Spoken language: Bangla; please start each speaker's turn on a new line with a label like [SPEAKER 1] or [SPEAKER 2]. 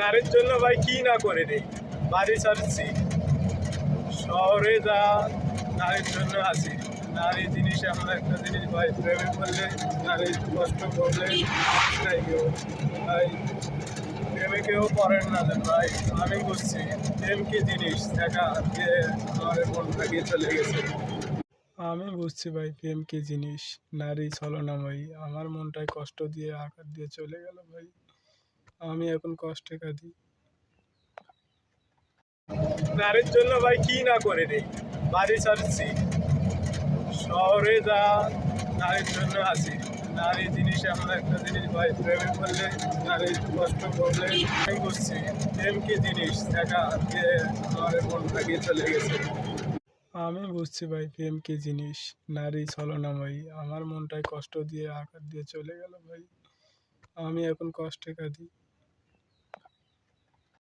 [SPEAKER 1] নারীর জন্য ভাই কি না করে রে বাড়ি ছাড়ছি। শহরে যা নারীর জন্য আছি। নারী জিনিস এমন একটা জিনিস ভাই, প্রেমে করলে নারীর কষ্ট করলে ভাই, প্রেমে কেউ করেন না ভাই, আমি বুঝছি। প্রেম কি জিনিস? দেখা দিয়ে আমার মন ভাগিয়ে চলে গেছে। আমি বুঝছি ভাই, প্রেম কি জিনিস? নারী ছলনাময়ী। আমার মনটায় কষ্ট দিয়ে, আঘাত দিয়ে চলে গেল ভাই। আমি এখন কষ্টে কাঁদি। নারীর জন্য ভাই কি না করে রে? বাড়ি ছাড়ছি। শহরে যা, নারীর জন্য আছি নারী জিনিস এমন একটা জিনিস ভাই, প্রেমে করলে নারীর কষ্ট করলে আমি বুঝছি প্রেম কি জিনিস? দেখা দিয়ে আমার মন ভাগিয়ে চলে গেছে। আমি বুঝছি ভাই, প্রেম কি জিনিস? নারী ছলনাময়ী। আমার মনটায় কষ্ট দিয়ে, আঘাত দিয়ে চলে গেল ভাই। আমি এখন কষ্টে কাঁদি।